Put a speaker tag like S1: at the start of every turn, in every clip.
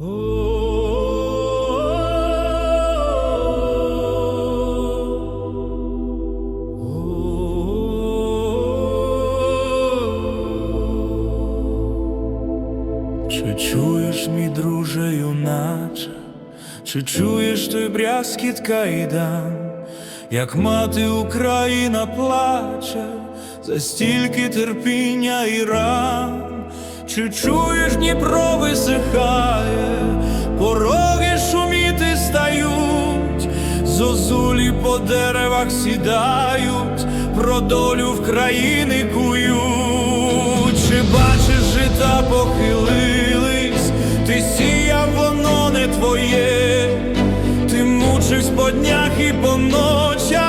S1: Чи чуєш, мій друже, юначе, чи чуєш той брязкіт кайдан, як мати Україна плаче за стільки терпіння і ран, чи чуєш, Дніпро висихає, зозулі по деревах сідають, про долю в країни кують, чи бачиш, жита похилились, ти сіяв, воно не твоє, ти мучився по днях і по ночах,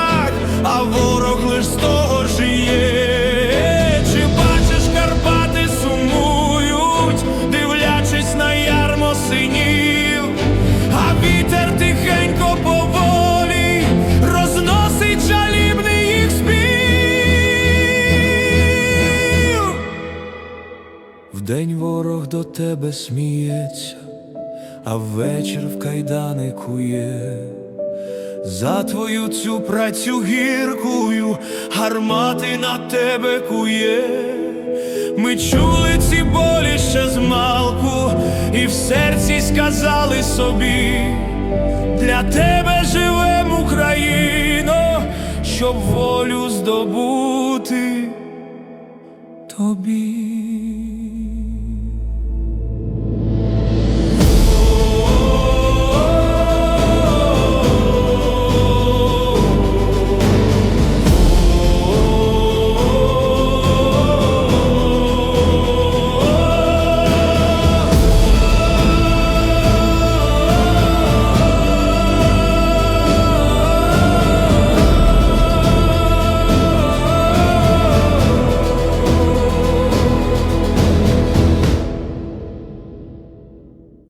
S1: Вдень ворог до тебе сміється, а ввечір в кайдани кує. За твою цю працю гіркую, гармати на тебе кує. Ми чули ці болі ще з малку, і в серці сказали собі, для тебе живем, Україно, щоб волю здобути тобі.